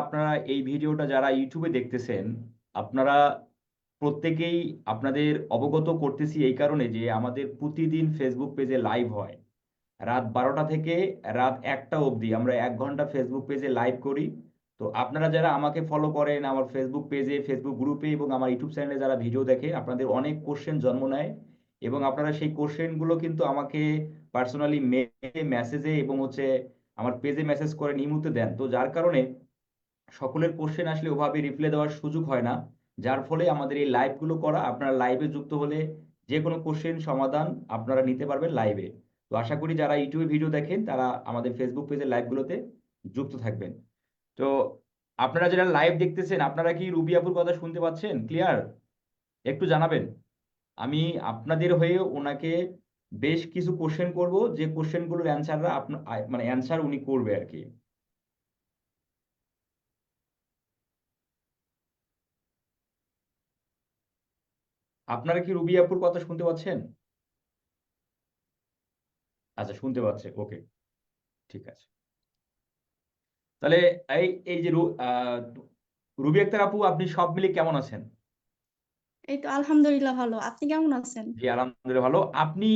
আপনারা এই ভিডিওটা যারা ইউটিউবে দেখতেছেন, আপনারা প্রত্যেকেই আপনাদের অবগত করতেছি এই কারণে যে আমাদের প্রতিদিন ফেসবুক পেজে লাইভ হয়। রাত বারোটা থেকে রাত একটা অবধি আমরা এক ঘণ্টা ফেসবুক পেজে লাইভ করি। তো আপনারা যারা আমাকে ফলো করেন, আমার ফেসবুক পেজে ফেসবুক গ্রুপে এবং আমার ইউটিউব চ্যানেলে যারা ভিডিও দেখে, আপনাদের অনেক কোশ্চেন জন্ম নেয় এবং আপনারা সেই কোশ্চেনগুলো কিন্তু আমাকে পার্সোনালি মেসেজে এবং হচ্ছে আমার পেজে মেসেজ করে নিয়মিত দেন। তো যার কারণে সকলের কোশ্চেন আসলে ওভাবে রিপ্লাই দেওয়ার সুযোগ হয় না। যার ফলে আমাদের এই লাইভগুলো করা, আপনারা লাইভে যুক্ত হলে যে কোনো কোশ্চেন সমাধান আপনারা নিতে পারবেন লাইভে তো আশা করি যারা ইউটিউবে ভিডিও দেখেন, তারা আমাদের ফেসবুক পেজের লাইভগুলোতে যুক্ত থাকবেন। তো আপনারা যারা লাইভ দেখতেছেন, আপনারা কি রুবি আপুর কথা শুনতে পাচ্ছেন? ক্লিয়ার একটু জানাবেন। আমি আপনাদের হয়ে ওনাকে বেশ কিছু কোশ্চেন করব। যে কোশ্চেনগুলোর অ্যান্সাররা আপনার মানে অ্যান্সার উনি করবে আর কি। আপনারা কি রুবি আপুর কথা শুনতে পাচ্ছেন? আচ্ছা শুনতে পাচ্ছে ওকে ঠিক আছে। তাহলে এই এই যে রুবি আক্তার আপু আপনি সব মিলে কেমন আছেন? এই তো আলহামদুলিল্লাহ ভালো। আপনি কেমন আছেন? জি আলহামদুলিল্লাহ ভালো। আপনি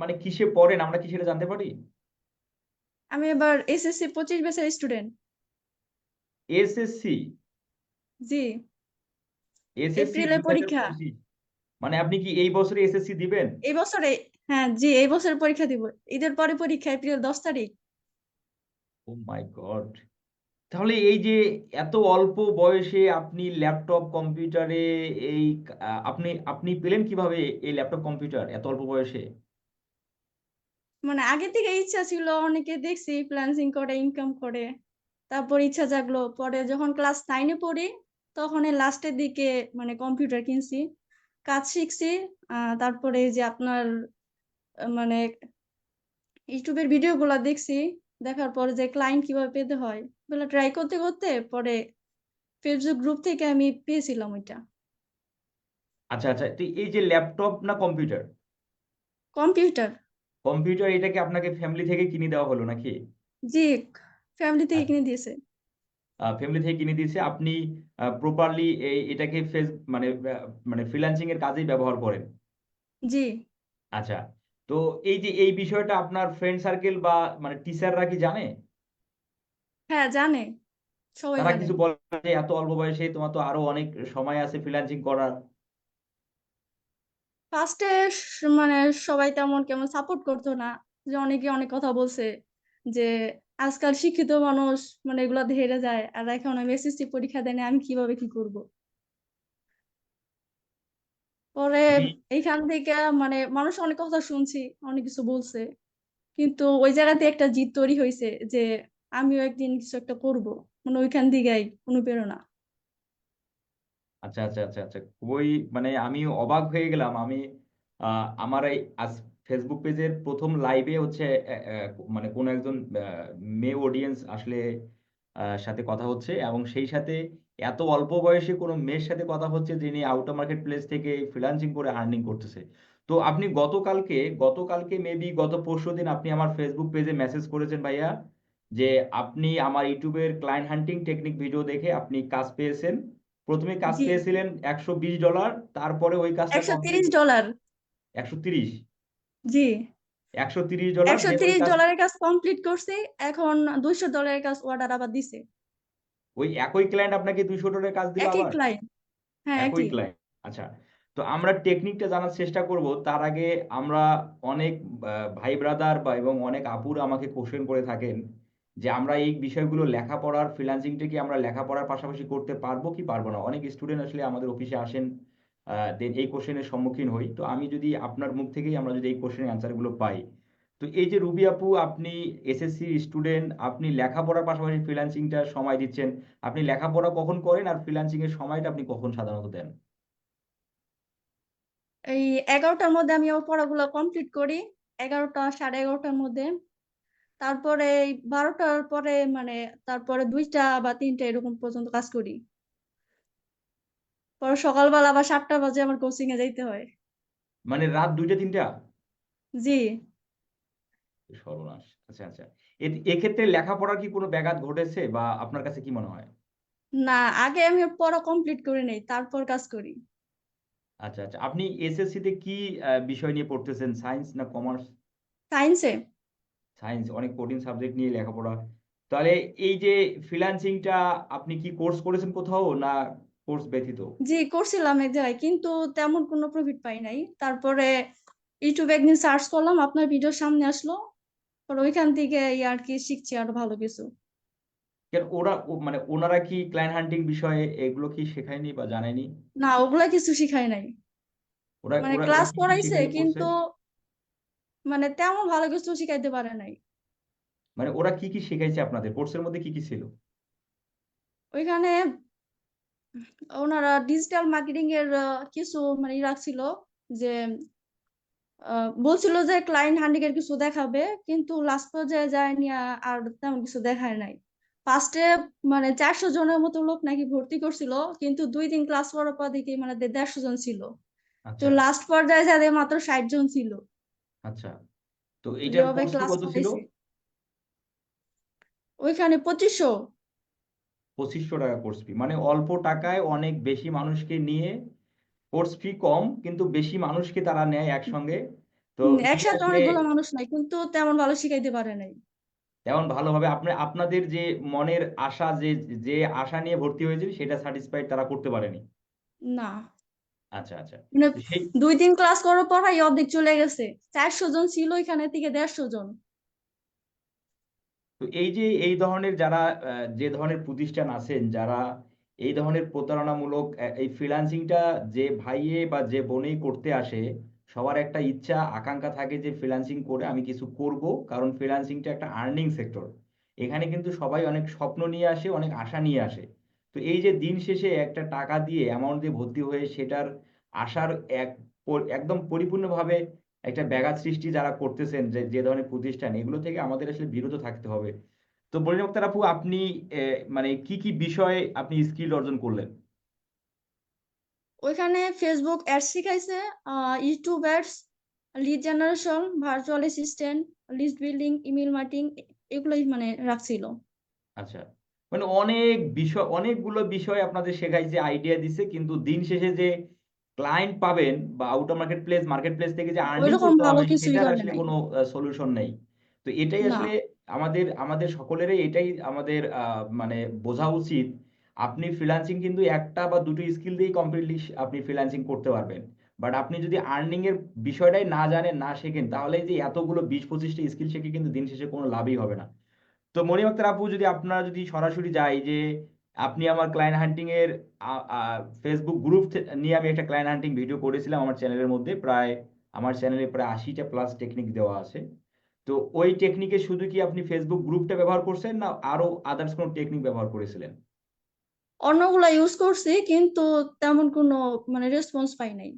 মানে কিসে পড়েন? আমরা কি সেটা জানতে পারি? আমি এবার এসএসসি পঁচিশ ব্যাচের স্টুডেন্ট। এসএসসি? জি। এসএসসি এপ্রিলে পরীক্ষা। মানে আপনি কি এই বছরে এসএসসি দিবেন? এই বছরে হ্যাঁ জি এই বছর পরীক্ষা দিব। ঈদের পরে পরীক্ষা এপ্রিল দশ তারিখ। Oh my god! তাহলে এই যে এত অল্প বয়সে আপনি ল্যাপটপ কম্পিউটারে এই আপনি আপনি পেলেন কীভাবে এই ল্যাপটপ কম্পিউটার এত অল্প বয়সে? মানে আগে থেকে ইচ্ছা ছিল অনেকে দেখছি ফ্রিল্যান্সিং করে ইনকাম করে। তারপর ইচ্ছা জাগলো। পরে যখন ক্লাস নাইনে পড়ি তখন লাস্টের দিকে মানে কম্পিউটার কিনছি। কাজ শিখছি। তারপরে যে আপনার মানে ইউটিউবের ভিডিও গুলা দেখছি দেখার পরে যে ক্লায়েন্ট কীভাবে পেতে হয় এগুলো ট্রাই করতে করতে পরে ফেসবুক গ্রুপ থেকে আমি পেয়েছিলাম ওইটা। আচ্ছা আচ্ছা তো এই যে ল্যাপটপ না কম্পিউটার কম্পিউটার কম্পিউটার এটাকে আপনাকে ফ্যামিলি থেকে কিনে দেওয়া হলো নাকি? জি ফ্যামিলি থেকে আচ্ছা। কিনে দিয়েছে। ফ্যামিলি থেকে কিনে দিয়েছে। আপনি প্রপারলি এই এটাকে ফেস মানে মানে ফ্রিল্যান্সিং এর কাজেই ব্যবহার করেন। জি। আচ্ছা তো এই যে এই বিষয়টা আপনার ফ্রেন্ড সার্কেল বা মানে টিচাররা কি জানে? হ্যাঁ জানে। সবাই তারা জানে। কিছু বলে যে এত অল্প বয়সে তোমার তো আরও অনেক সময় আছে ফ্রিল্যান্সিং করার। ফার্স্টে মানে সবাই তেমন কেমন সাপোর্ট করতো না। যে অনেকে অনেক কথা বলছে যে আজকাল শিক্ষিত মানুষ মানে এগুলা হেরে যায় আর এখন আমি এসএসসি পরীক্ষা দেয় আমি কীভাবে কি করব? পরে এইখান থেকে মানে মানুষ অনেক কথা শুনছি অনেক কিছু বলছে কিন্তু ওই জায়গাতে একটা জিদ তৈরি হয়েছে যে আমিও একদিন কিছু একটা করব মানে ওইখান থেকেই অনুপ্রেরণা আচ্ছা আচ্ছা আচ্ছা আচ্ছা খুবই মানে আমি অবাক হয়ে গেলাম আমি আমার এই আজ ফেসবুক পেজের প্রথম লাইভে হচ্ছে মানে কোন একজন মেয়ে অডিয়েন্স আসলে সাথে কথা হচ্ছে এবং সেই সাথে এত অল্প বয়সে কোনো মেয়ের সাথে কথা হচ্ছে যিনি আউটার মার্কেট প্লেস থেকে ফ্রিল্যান্সিং করে আর্নিং করতেছে। তো আপনি গতকালকে গতকালকে মেবি গত পরশু দিন আপনি আমার ফেসবুক পেজে মেসেজ করেছেন ভাইয়া যে আপনি আমার ইউটিউবের ক্লায়েন্ট হান্টিং টেকনিক ভিডিও দেখে আপনি কাজ পেয়েছেন। প্রথমে কাজ পেয়েছিলেন একশো বিশ ডলার তারপরে ওই কাজটা একশো তিরিশ ডলার একশো তিরিশ। জি। একশো তিরিশ ডলার একশো then ওই তিরিশ কাজ- ডলারের কাজ কমপ্লিট করছি এখন দুইশো ডলারের কাজ অর্ডার আবার দিছে। ওই একই ক্লায়েন্ট আপনাকে দুইশো ডলারের কাজ দিল একই ক্লায়েন্ট হ্যাঁ একই একই। ক্লায়েন্ট আচ্ছা। তো আমরা টেকনিকটা জানার চেষ্টা করব তার আগে আমরা অনেক ভাই ব্রাদার বা এবং অনেক আপুর আমাকে কোশ্চেন করে থাকেন যে আমরা এই বিষয়গুলো লেখাপড়ার ফ্রিল্যান্সিংটা কি আমরা লেখাপড়ার পাশাপাশি করতে পারব কি পারব না? অনেক স্টুডেন্ট আসলে আমাদের অফিসে আসেন দেন এই কোশ্চেনের সম্মুখীন হই। তো আমি যদি আপনার মুখ থেকেই আমরা যদি এই কোশ্চেনের অ্যান্সারগুলো পাই, তো এই যে রুবি আপু, আপনি এসএসসি স্টুডেন্ট আপনি লেখাপড়ার পাশাপাশি ফ্রিল্যান্সিংটা সময় দিচ্ছেন, আপনি লেখাপড়া কখন করেন আর ফ্রিল্যান্সিং এর সময়টা আপনি কখন সাধারণত দেন? এই এগারোটার মধ্যে আমি আমার পড়াগুলো কমপ্লিট করি, এগারোটা সাড়ে এগারোটার মধ্যে। তারপরে বারোটার পরে মানে তারপরে দুইটা বা তিনটা এরকম পর্যন্ত কাজ করি। পরে সকালবেলা আবার সাতটা বাজে আমার কোচিং এ যাইতে হয়। মানে রাত দুইটা তিনটা? জি। সর্বনাশ। আচ্ছা আচ্ছা। এক্ষেত্রে লেখাপড়ার কি কোনো ব্যাঘাত ঘটেছে বা আপনার কাছে কি মনে হয়? না আগে আমি পড়া কমপ্লিট করে নেই তারপর কাজ করি। আচ্ছা আচ্ছা। আপনি এসএসসি তে কি বিষয় নিয়ে পড়তেছেন? সায়েন্স না কমার্স সায়েন্সে সায়েন্স অনেক কঠিন সাবজেক্ট নিয়ে লেখাপড়া। তাহলে এই যে ফ্রিল্যান্সিংটা আপনি কি কোর্স করেছেন কোথাও? না কোর্স ব্যতীত? জি করছিলাম এক জায়গায় কিন্তু তেমন কোনো প্রফিট পাই নাই। তারপরে ইউটিউবে একদিন সার্চ করলাম আপনার ভিডিও সামনে আসলো। পরে ওইখান থেকে আর কি শিখছি আরও ভালো কিছু। কেন ওরা মানে ওনারা কি ক্লায়েন্ট হান্টিং বিষয়ে এগুলো কি শেখায়নি বা জানায়নি? না ওগুলা কিছু শিখাই নাই। ওরা মানে ক্লাস করাইছে কিন্তু মানে তেমন ভালো কিছু শিখাইতে পারে নাই। মানে ওরা কি কি শেখাইছে আপনাদের? কোর্সের মধ্যে কি কি ছিল? ওইখানে ওনারা ডিজিটাল মার্কেটিং এর কিছু মানে রাখছিল যে বলছিল যে ক্লায়েন্ট হান্ডিং এর কিছু দেখাবে কিন্তু লাস্ট পর্যায়ে যায়নি আ- আর তেমন কিছু দেখায় নাই। ফার্স্টে মানে চারশো জনের মতো লোক নাকি ভর্তি করছিল কিন্তু দুই দিন ক্লাস করার পর দেখি মানে দেড়শো জন ছিল। তো আচ্ছা লাস্ট পর্যায়ে যাদের মাত্র ষাট জন ছিল। আচ্ছা। তো ক্লাস কত ছিল? ওইখানে পঁচিশশো। পঁচিশশো টাকা কোর্স ফি মানে অল্প টাকায় অনেক বেশি মানুষকে নিয়ে কোর্স ফি কম কিন্তু বেশি মানুষকে তারা নেয় একসঙ্গে। তো একসাথে অনেকগুলো মানুষ নাই কিন্তু তেমন ভালো শিখাইতে পারে নাই। তেমন ভালোভাবে আপনি আপনাদের যে মনের আশা যে যে আশা নিয়ে ভর্তি হয়েছিল সেটা স্যাটিসফাইড তারা করতে পারেনি। না। আচ্ছা আচ্ছা। দুই দিন ক্লাস করার পর অর্ধেক চলে গেছে। চারশো জন ছিল এখানে থেকে দেড়শো জন। তো এই যে, এই ধরনের যারা যে ধরনের প্রতিষ্ঠান আছেন, যারা এই ধরনের প্রতারণামূলক এই ফ্রিল্যান্সিংটা যে ভাইয়ে বা যে বোনেই করতে আসে, সবার একটা ইচ্ছা, আকাঙ্ক্ষা থাকে যে ফ্রিল্যান্সিং করে আমি কিছু করব, কারণ ফ্রিল্যান্সিংটা একটা আর্নিং সেক্টর এখানে কিন্তু সবাই অনেক স্বপ্ন নিয়ে আসে, অনেক আশা নিয়ে আসে। তো এই যে দিন শেষে একটা টাকা দিয়ে অ্যামাউন্ট দিয়ে ভর্তি হয়ে সেটার আশার এক একদম পরিপূর্ণভাবে একটা ব্যাঘাত সৃষ্টি যারা করতেছেন যে যে ধরনের প্রতিষ্ঠান এগুলো থেকে আমাদের আসলে বিরত থাকতে হবে। তো বলিন আক্তার আপু আপনি মানে কি কি বিষয়ে আপনি স্কিল অর্জন করলেন? ওইখানে ফেসবুক অ্যাডস শিখাইছে YouTube ads lead generation virtual assistant list building email marketing এগুলোই মানে রাখছিল। আচ্ছা। মানে অনেক বিষয় অনেকগুলো বিষয় আপনাদের শেখাইছে আইডিয়া দিছে কিন্তু দিন শেষে যে ক্লায়েন্ট পাবেন বা out of market place market place থেকে যে আর্নিং ওইরকম করতে ভালো হবে কিছুই সেটার করে আসলে নাই। কোনো সলিউশন নেই। তো এটাই না। আসলে আমাদের আমাদের সকলেরই এটাই আমাদের আহ, মানে বোঝা উচিত। আপনি ফ্রিল্যান্সিং কিন্তু একটা বা দুটো স্কিল দিয়েই কমপ্লিটলি আপনি ফ্রিল্যান্সিং করতে পারবেন। বাট আপনি যদি আর্নিং এর বিষয়টাই না জানেন না শেখেন তাহলে এই যে এতগুলো বিশ পঁচিশটা স্কিল শিখে কিন্তু দিন শেষে কোনো লাভই হবে না। তো মনিম আক্তার আপু যদি আপনারা যদি সরাসরি যাই যে আপনি আমার ক্লায়েন্ট হান্টিং এর ফেসবুক গ্রুপ নিয়ে আমি একটা ক্লায়েন্ট হান্টিং ভিডিও করেছিলাম আমার চ্যানেলের মধ্যে প্রায় আমার চ্যানেলে প্রায় আশিটা প্লাস টেকনিক দেওয়া আছে। তো ওই টেকনিকে শুধু কি আপনি ফেসবুক গ্রুপটা ব্যবহার করছেন না আরও আদার্স কোনো টেকনিক ব্যবহার করেছিলেন? অন্যগুলা ইউজ করছি কিন্তু তেমন কোনো মানে রেসপন্স পাই নাই।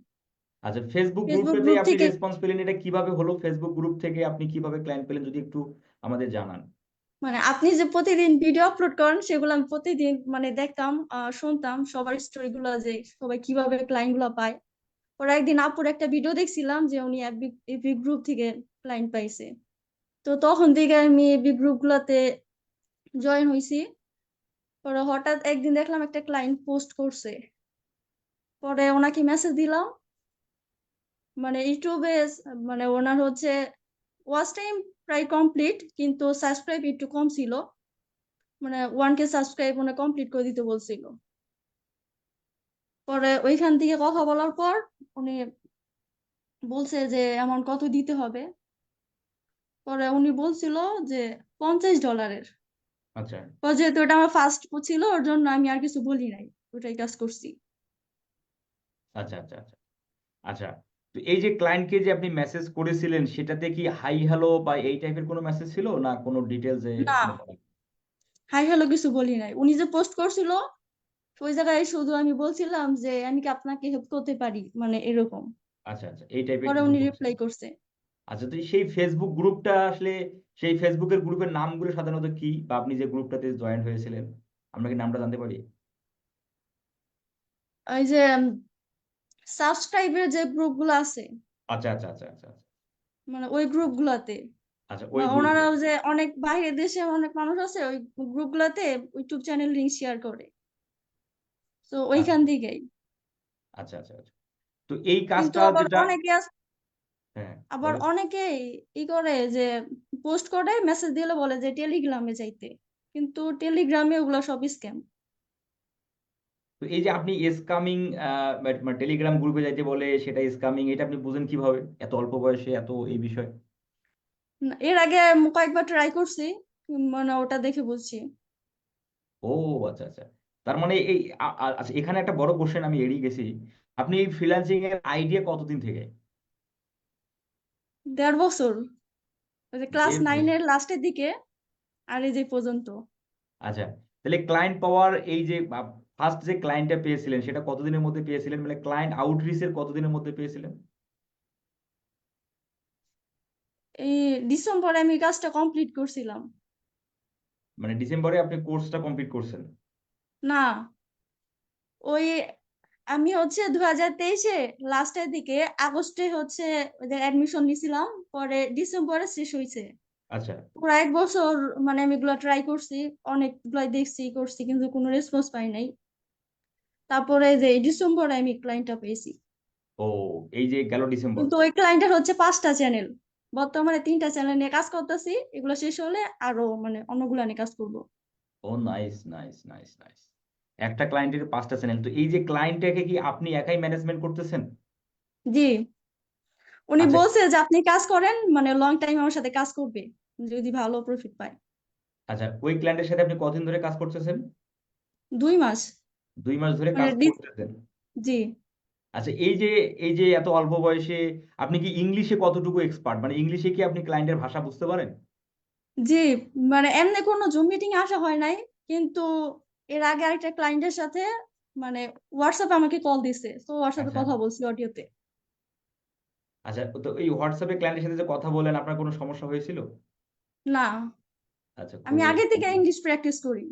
আচ্ছা ফেসবুক গ্রুপে আপনি রেসপন্স পেলেন এটা কীভাবে হলো? ফেসবুক গ্রুপ থেকে আপনি কীভাবে ক্লায়েন্ট পেলেন যদি একটু আমাদের জানান। মানে আপনি যে প্রতিদিন ভিডিও আপলোড করেন, সেগুলো আমি প্রতিদিন মানে দেখতাম শুনতাম। সবার স্টোরি গুলা যে সবাই কীভাবে ক্লায়েন্টগুলা পায়। ওরা একদিন আপুর একটা ভিডিও দেখছিলাম যে উনি এফবি গ্রুপ থেকে ক্লায়েন্ট পাইছে। তো তখন থেকে আমি এফবি গ্রুপ গুলাতে জয়েন হয়েছি পরে হঠাৎ একদিন দেখলাম একটা ক্লায়েন্ট পোস্ট করছে। পরে ওনাকে মেসেজ দিলাম। মানে ইউটিউবে মানে ওনার হচ্ছে ওয়াচ টাইম প্রায় কমপ্লিট কিন্তু সাবস্ক্রাইব একটু কম ছিল। মানে ওয়ান কে সাবস্ক্রাইব মানে কমপ্লিট করে দিতে বলছিল। পরে ওইখান থেকে কথা বলার পর উনি বলছে যে এমন কত দিতে হবে। পরে উনি বলছিল যে পঞ্চাশ ডলারের। আচ্ছা। যেহেতু এটা আমার ফার্স্ট ছিল ওর জন্য আমি আর কিছু বলি নাই। ওটাই কাজ করছি। আচ্ছা আচ্ছা আচ্ছা। আচ্ছা তো এই যে ক্লায়েন্টকে যে আপনি মেসেজ করেছিলেন সেটাতে কি হাই হ্যালো বা এই টাইপের কোনো মেসেজ ছিল? না কোনো ডিটেলসে না। হাই হ্যালো কিছু বলি নাই। উনি যে পোস্ট করছিল ওই জায়গায় শুধু আমি বলছিলাম যে আমি কি আপনাকে হেল্প করতে পারি? মানে এরকম। আচ্ছা আচ্ছা এই টাইপের পরে উনি রিপ্লাই করছে। আচ্ছা তো সেই ফেসবুক গ্রুপটা আসলে সেই ফেসবুকের গ্রুপের নামগুলো সাধারণত কি? বা আপনি যে গ্রুপটাতে জয়েন হয়েছিলেন আমরা কি নামটা জানতে পারি? ওই যে সাবস্ক্রাইবের যে গ্রুপগুলো আছে আচ্ছা আচ্ছা আচ্ছা আচ্ছা আচ্ছা। মানে ওই গ্রুপ গুলাতে আচ্ছা ওই ওনারাও যে অনেক বাইরের দেশে অনেক মানুষ আছে ওই গ্রুপ গুলাতে ইউটিউব চ্যানেল লিংক শেয়ার করে। তো ওইখান থেকেই। আচ্ছা আচ্ছা আচ্ছা। তো এই কাজটা আবার যেটা অনেকে হ্যাঁ আবার। অনেকেই ই করে যে পোস্ট করে মেসেজ দিলে বলে যে টেলিগ্রামে যাইতে। কিন্তু টেলিগ্রামে ওগুলা সব স্ক্যাম তো এই যে আপনি স্কামিং টেলিগ্রাম গ্রুপে যাইতে বলে সেটা স্কামিং এটা আপনি বুঝেন কীভাবে? এত অল্প বয়সে এত এই বিষয়? এর আগে কয়েকবার ট্রাই করছি মানে ওটা দেখে বুঝছি ও আচ্ছা আচ্ছা। তার মানে এই আচ্ছা এখানে একটা বড় কোশ্চেন আমি এড়িয়ে গেছি। আপনি এই ফ্রিল্যান্সিং এর আইডিয়া কতদিন থেকে? দেড় বছর। ক্লাস বছর। নাইনের লাস্টের দিকে আর এই যে পর্যন্ত। আচ্ছা তাহলে ক্লায়েন্ট পাওয়ার এই যে ফার্স্ট যে ক্লায়েন্টটা পেয়েছিলেন সেটা কতদিনের মধ্যে পেয়েছিলেন? মানে ক্লায়েন্ট আউটরিচের কতদিনের মধ্যে পেয়েছিলেন? এই ডিসেম্বরে আমি কাজটা কমপ্লিট করছিলাম। মানে ডিসেম্বরে আপনি কোর্সটা কমপ্লিট করছেন? না। ওই আমি হচ্ছে দু হাজার তেইশে লাস্টের দিকে আগস্টে হচ্ছে ওদের অ্যাডমিশন নিছিলাম পরে ডিসেম্বরে শেষ হয়েছে আচ্ছা। পুরো এক বছর মানে আমি এগুলা ট্রাই করছি অনেকগুলাই দেখছি করছি কিন্তু কোনো রেসপন্স পাই নাই। তারপরে যে এই ডিসেম্বরে আমি ক্লায়েন্টটা পেয়েছি। ও এই যে গেল ডিসেম্বর। কিন্তু ওই ক্লায়েন্টের হচ্ছে পাঁচটা চ্যানেল বর্তমানে তিনটা চ্যানেল নিয়ে কাজ করতেছি এগুলো শেষ হলে আরও মানে অন্যগুলা নিয়ে কাজ করব। Oh nice nice nice nice একটা ক্লায়েন্টের পাঁচটা চ্যানেল তো এই যে ক্লায়েন্টটাকে কি আপনি একাই ম্যানেজমেন্ট করতেছেন? জি। উনি আচ্ছা। বলছে যে আপনি কাজ করেন মানে লং টাইম আমার সাথে কাজ করবে যদি ভালো প্রফিট পায়। আচ্ছা ওই ক্লায়েন্টের সাথে আপনি কতদিন ধরে কাজ করতেছেন? দুই মাস। দুই মাস ধরে মানে কাজ করতেছেন। জি। আচ্ছা এই যে এই যে এত অল্প বয়সে আপনি কি ইংলিশে কতটুকু এক্সপার্ট মানে ইংলিশে কি আপনি ক্লায়েন্টের ভাষা বুঝতে পারেন? জি মানে এমনি কোনো জুম মিটিং আসা হয় নাই কিন্তু এর আগে আরেকটা ক্লায়েন্টের সাথে মানে হোয়াটসঅ্যাপে আমাকে কল দিছে। তো হোয়াটসঅ্যাপে আচ্ছা। কথা বলছি অডিওতে আচ্ছা তো এই হোয়াটসঅ্যাপে ক্লায়েন্টের সাথে যে কথা বলেন আপনার কোনো সমস্যা হয়েছিল? না। আচ্ছা আমি আগে থেকে ইংলিশ প্র্যাকটিস করি।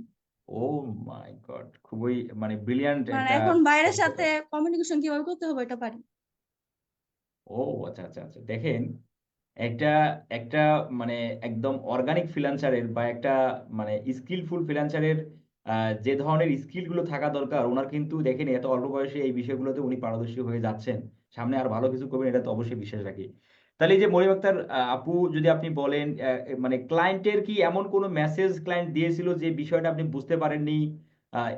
ও মাই গড খুবই মানে ব্রিলিয়ান্ট মানে এখন বাইরের সাথে কমিউনিকেশন কীভাবে করতে হবে এটা পারি। ও আচ্ছা আচ্ছা আচ্ছা দেখেন একটা একটা মানে একদম অর্গানিক ফ্রিল্যান্সারের বা একটা মানে স্কিলফুল ফ্রিল্যান্সারের যে ধরনের স্কিলগুলো থাকা দরকার ওনার কিন্তু দেখেন এত অল্প বয়সে এই বিষয়গুলোতে উনি পারদর্শী হয়ে যাচ্ছেন। সামনে আর ভালো কিছু করবেন এটা তো অবশ্যই বিশ্বাস রাখি। তাহলে এই যে মরিম আক্তার আপু যদি আপনি বলেন মানে ক্লায়েন্টের কি এমন কোনো মেসেজ ক্লায়েন্ট দিয়েছিল যে বিষয়টা আপনি বুঝতে পারেননি?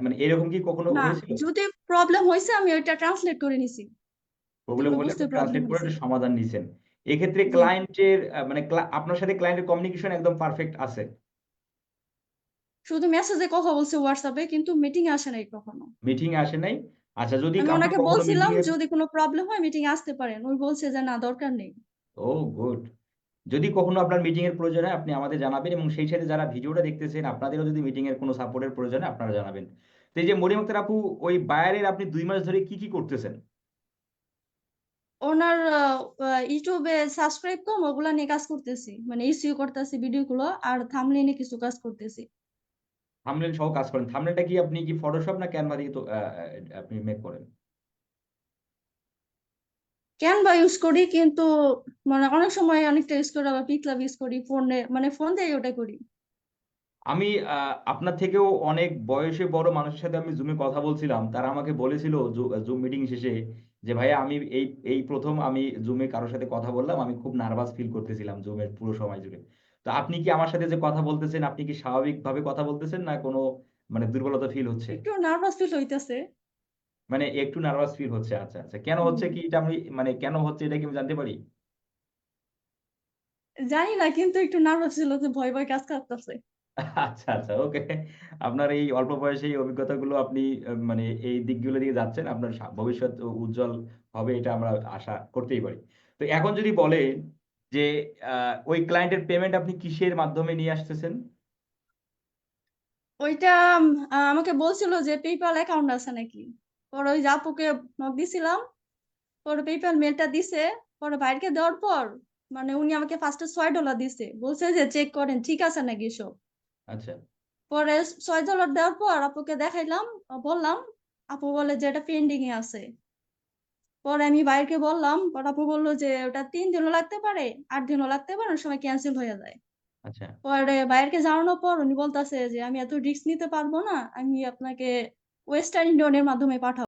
মানে এরকম কি কখনো হয়েছিল? যদি প্রবলেম হয়েছে আমি ওইটা ট্রান্সলেট করে নিছি। প্রবলেম হলে ট্রান্সলেট করে সমাধান নিছেন। এক্ষেত্রে। ক্লায়েন্টের মানে আপনার সাথে ক্লায়েন্টের কমিউনিকেশন একদম পারফেক্ট আছে। শুধু মেসেজে কথা বলছে হোয়াটসঅ্যাপে কিন্তু মিটিং আসে নাই কখনো। মিটিং আসে নাই? আচ্ছা যদি আমি ওনাকে বলছিলাম যদি কোনো প্রবলেম হয় মিটিং আসতে পারেন। ওই বলছে যে না দরকার নেই। Oh good. যদি কখনো আপনার মিটিং এর প্রয়োজন হয় আপনি আমাদের জানাবেন এবং সেই সাথে যারা ভিডিওটা দেখতেছেন আপনাদেরও যদি মিটিং এর কোনো সাপোর্টের প্রয়োজন হয় আপনারা জানাবেন। তো এই যে মরিম আক্তার আপু ওই বায়ারের আপনি দুই মাস ধরে কি কি করতেছেন? ওনার ইউটিউবে সাবস্ক্রাইব কম ওগুলা নিয়ে কাজ করতেছি। মানে ইসিও করতেছি ভিডিও গুলো আর থামলেনে কিছু কাজ করতেছি। থাম্বনেল সহ কাজ করেন। থাম্বনেলটা কি আপনি কি ফটোশপ না ক্যানভা দিয়ে তো আপনি মেক করেন? ক্যানভা ইউজ করি কিন্তু মানে অনেক সময় অনেকটা ইউজ করি আবার পিক্লাব ইউজ করি ফোনে মানে ফোন দিয়ে ওটা করি। আমি আপনার থেকেও অনেক বয়সে বড় মানুষের সাথে আমি জুমে কথা বলছিলাম তারা আমাকে বলেছিল জুম মিটিং শেষে যে ভাইয়া আমি এই এই প্রথম আমি জুমে কারোর সাথে কথা বললাম আমি খুব নার্ভাস ফিল করতেছিলাম জুমের পুরো সময় জুড়ে। তো আপনি কি আমার সাথে যে কথা বলতেছেন আপনি কি স্বাভাবিকভাবে কথা বলতেছেন না কোনো মানে দুর্বলতা ফিল হচ্ছে? একটু নার্ভাস ফিল হইতেছে। মানে একটু নার্ভাস ফিল হচ্ছে। আচ্ছা আচ্ছা কেন হচ্ছে কি এটা আমি মানে কেন হচ্ছে এটা কি আমি জানতে পারি? জানি না কিন্তু একটু নার্ভাস ছিল যে ভয় ভয় কাজ করতেছে। আচ্ছা আচ্ছা ওকে আপনার এই অল্প বয়সে এই অভিজ্ঞতাগুলো আপনি মানে এই দিকগুলো দিয়ে যাচ্ছেন আপনার ভবিষ্যৎ উজ্জ্বল হবে এটা আমরা আশা করতেই পারি। তো এখন যদি বলেন যে ওই ক্লায়েন্টের পেমেন্ট আপনি কিসের মাধ্যমে নিয়ে আসতেছেন? ওইটা আমাকে বলছিল যে পেপাল অ্যাকাউন্ট আছে নাকি। পরে ওই আপুকে নক দিছিলাম পরে পেপ্যাল মেলটা দিছে পরে ভাইকে দেওয়ার পর মানে উনি আমাকে ফার্স্টে ছয় ডলার দিছে। বলছে যে চেক করেন ঠিক আছে নাকি সব আচ্ছা। পরে ছয় ডলার দেওয়ার পর আপুকে দেখাইলাম বললাম আপু বলে যে এটা পেন্ডিং এ আছে। পরে আমি বাইরকে বললাম পরে আপু বলল যে ওটা তিন দিনও লাগতে পারে আট দিনও লাগতে পারে অনেক সময় ক্যান্সেল হয়ে যায়। আচ্ছা। পরে বাইরকে জানানোর পর উনি বলতেছে যে আমি এত রিস্ক নিতে পারব না আমি আপনাকে ওয়েস্টার্ন ইউনিয়নের মাধ্যমে পাঠাবো